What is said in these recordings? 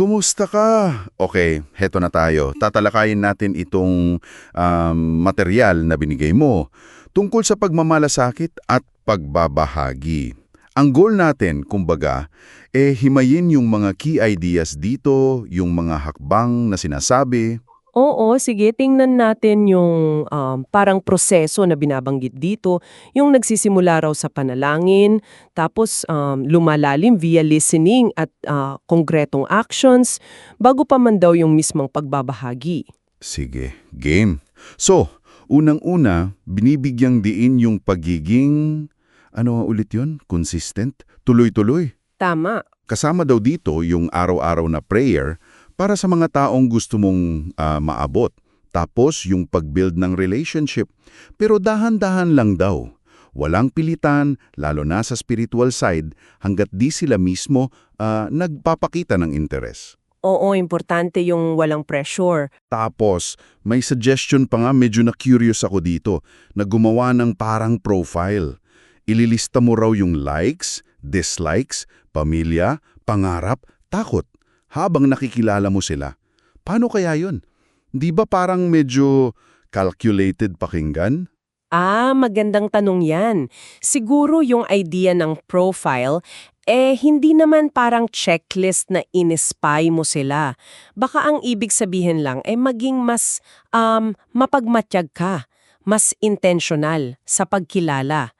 kumusta ka? Okay, heto na tayo. Tatalakayin natin itong um, material na binigay mo tungkol sa pagmamalasakit at pagbabahagi. Ang goal natin, kumbaga, eh himayin yung mga key ideas dito, yung mga hakbang na sinasabi. Oo, sige, tingnan natin yung um, parang proseso na binabanggit dito, yung nagsisimula raw sa panalangin, tapos um, lumalalim via listening at ah, konkretong actions, bago pa man daw yung mismong pagbabahagi. Sige, game. So, unang-una, binibigyang diin yung pagiging, ano ulit yun? Consistent? Tuloy-tuloy. Tama. Kasama daw dito yung araw-araw na prayer para sa mga taong gusto mong ah, maabot. Tapos yung pag-build ng relationship. Pero dahan-dahan lang daw. Walang pilitan, lalo na sa spiritual side, hanggat di sila mismo ah, nagpapakita ng interes. Oo, importante yung walang pressure. Tapos, may suggestion pa nga medyo na curious ako dito na gumawa ng parang profile. Ililista mo raw yung likes, dislikes, pamilya, pangarap, takot habang nakikilala mo sila. Paano kaya yun? Di ba parang medyo calculated pakinggan? Ah, magandang tanong yan. Siguro yung idea ng profile, eh hindi naman parang checklist na in-spy mo sila. Baka ang ibig sabihin lang ay maging mas um, mapagmatyag ka, mas intentional sa pagkilala.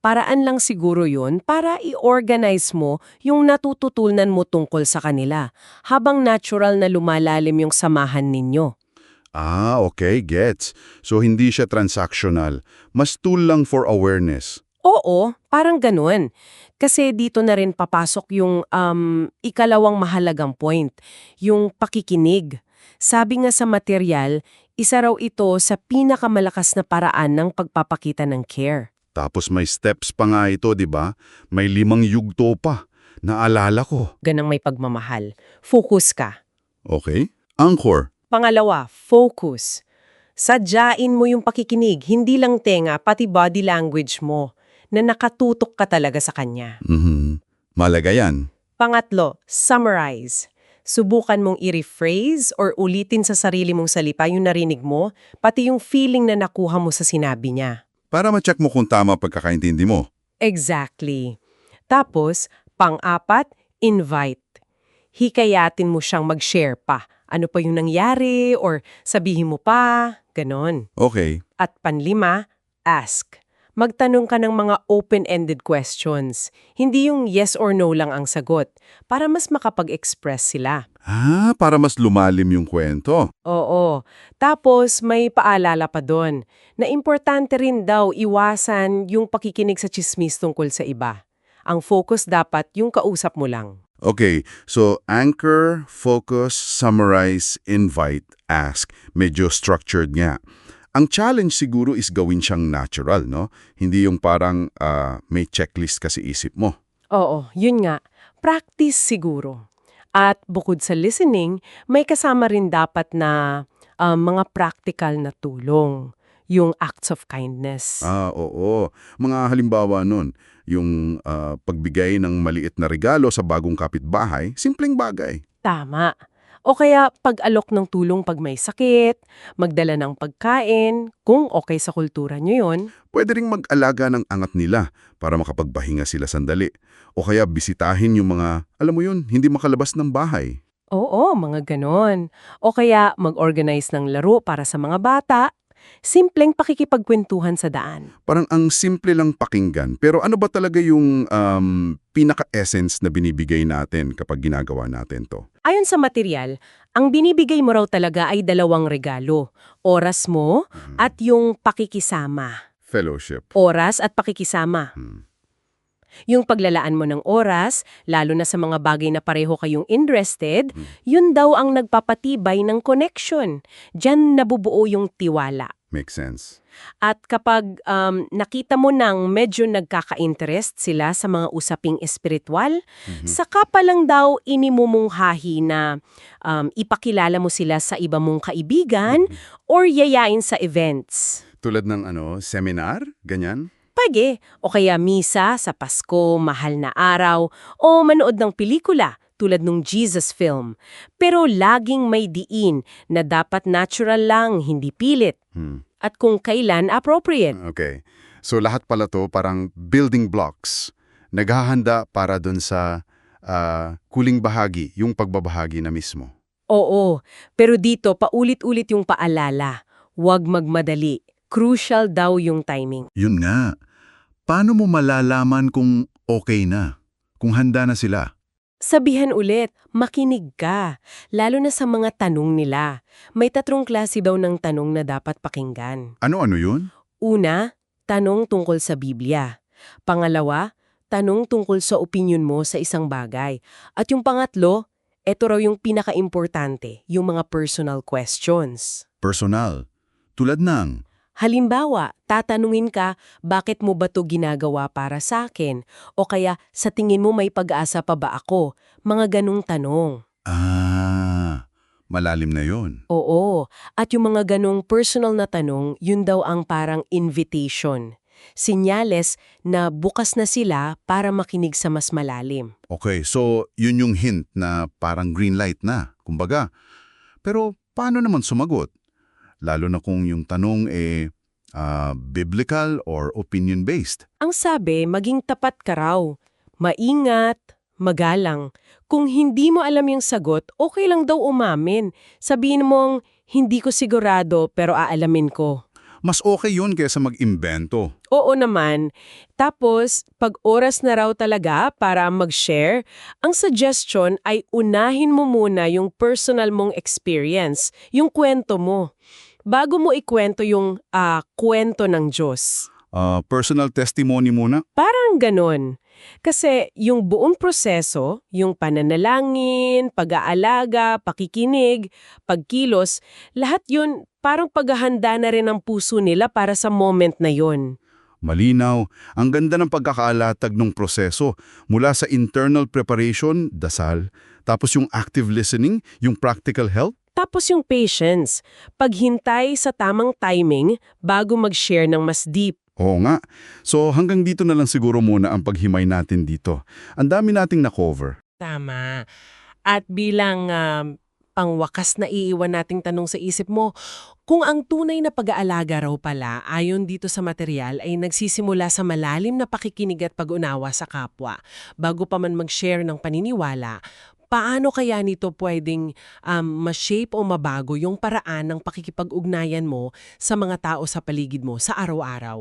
Paraan lang siguro yun para i-organize mo yung natututunan mo tungkol sa kanila habang natural na lumalalim yung samahan ninyo. Ah, okay, gets. So hindi siya transactional. Mas tool lang for awareness. Oo, parang ganun. Kasi dito na rin papasok yung um, ikalawang mahalagang point, yung pakikinig. Sabi nga sa material, isa raw ito sa pinakamalakas na paraan ng pagpapakita ng care. Tapos may steps pa nga ito, di ba? May limang yugto pa. Naalala ko. Ganang may pagmamahal. Focus ka. Okay. Anchor. Pangalawa, focus. Sadyain mo yung pakikinig, hindi lang tenga, pati body language mo, na nakatutok ka talaga sa kanya. Mhm. Malaga yan. Pangatlo, summarize. Subukan mong i-rephrase or ulitin sa sarili mong salita yung narinig mo, pati yung feeling na nakuha mo sa sinabi niya. Para ma-check mo kung tama pagkakaintindi mo. Exactly. Tapos, pang-apat, invite. Hikayatin mo siyang mag-share pa. Ano pa yung nangyari or sabihin mo pa, ganon. Okay. At panlima, ask. Magtanong ka ng mga open-ended questions. Hindi yung yes or no lang ang sagot, para mas makapag-express sila. Ah, para mas lumalim yung kwento. Oo. Tapos may paalala pa doon na importante rin daw iwasan yung pakikinig sa chismis tungkol sa iba. Ang focus dapat yung kausap mo lang. Okay, so anchor, focus, summarize, invite, ask. Medyo structured nga. Ang challenge siguro is gawin siyang natural, no? Hindi yung parang ah, may checklist kasi isip mo. Oo, yun nga. Practice siguro. At bukod sa listening, may kasama rin dapat na ah, mga practical na tulong. Yung acts of kindness. Ah, oo. Mga halimbawa nun, yung ah, pagbigay ng maliit na regalo sa bagong kapitbahay, simpleng bagay. Tama. O kaya pag-alok ng tulong pag may sakit, magdala ng pagkain, kung okay sa kultura nyo yun. Pwede ring mag-alaga ng angat nila para makapagpahinga sila sandali. O kaya bisitahin yung mga, alam mo yun, hindi makalabas ng bahay. Oo, mga ganon. O kaya mag-organize ng laro para sa mga bata. Simpleng pakikipagkwentuhan sa daan. Parang ang simple lang pakinggan. Pero ano ba talaga yung um, pinaka-essence na binibigay natin kapag ginagawa natin to? Ayon sa material, ang binibigay mo raw talaga ay dalawang regalo. Oras mo at yung pakikisama. Fellowship. Oras at pakikisama. Hmm. Yung paglalaan mo ng oras, lalo na sa mga bagay na pareho kayong interested, yun daw ang nagpapatibay ng connection. Diyan nabubuo yung tiwala. Makes sense. At kapag um, nakita mo nang medyo nagkaka-interest sila sa mga usaping espiritual, saka pa lang daw inimumunghahi na um, ipakilala mo sila sa iba mong kaibigan or yayain sa events. Tulad ng ano, seminar? Ganyan? Page, o kaya misa sa Pasko, mahal na araw, o manood ng pelikula tulad nung Jesus film. Pero laging may diin na dapat natural lang, hindi pilit. Hmm. At kung kailan appropriate. Okay. So lahat pala to parang building blocks. Naghahanda para dun sa ah, kuling bahagi, yung pagbabahagi na mismo. Oo, pero dito paulit-ulit yung paalala. Huwag magmadali. Crucial daw yung timing. Yun nga. Paano mo malalaman kung okay na? Kung handa na sila? Sabihan ulit, makinig ka, lalo na sa mga tanong nila. May tatlong klase daw ng tanong na dapat pakinggan. Ano-ano yun? Una, tanong tungkol sa Biblia. Pangalawa, tanong tungkol sa opinion mo sa isang bagay. At yung pangatlo, eto raw yung pinaka-importante, yung mga personal questions. Personal. Tulad ng, Halimbawa, tatanungin ka, bakit mo ba to ginagawa para sa akin? O kaya, sa tingin mo may pag-asa pa ba ako? Mga ganong tanong. ah, malalim na yun. Oo, at yung mga ganong personal na tanong, yun daw ang parang invitation. Sinyales na bukas na sila para makinig sa mas malalim. Okay, so yun yung hint na parang green light na, kumbaga. Pero paano naman sumagot? Lalo na kung yung tanong eh ah, biblical or opinion-based. Ang sabi, maging tapat ka raw. Maingat, magalang. Kung hindi mo alam yung sagot, okay lang daw umamin. Sabihin mong, hindi ko sigurado pero aalamin ko. Mas okay yun kaysa mag-imbento. Oo naman. Tapos, pag oras na raw talaga para mag-share, ang suggestion ay unahin mo muna yung personal mong experience, yung kwento mo. Bago mo ikwento yung ah, kwento ng Diyos. Ah, personal testimony muna. Parang ganon. Kasi yung buong proseso, yung pananalangin, pag-aalaga, pakikinig, pagkilos, lahat yun parang paghahanda na rin ang puso nila para sa moment na yon. Malinaw, ang ganda ng pagkakaalatag ng proseso mula sa internal preparation, dasal, tapos yung active listening, yung practical help. Tapos yung patience, paghintay sa tamang timing bago mag-share ng mas deep. Oo nga. So hanggang dito na lang siguro muna ang paghimay natin dito. Ang dami nating na-cover. Tama. At bilang um, pangwakas na iiwan nating tanong sa isip mo, kung ang tunay na pag-aalaga raw pala ayon dito sa material ay nagsisimula sa malalim na pakikinig at pag-unawa sa kapwa, bago pa man mag-share ng paniniwala, paano kaya nito pwedeng um, ma-shape o mabago yung paraan ng pakikipag-ugnayan mo sa mga tao sa paligid mo sa araw-araw?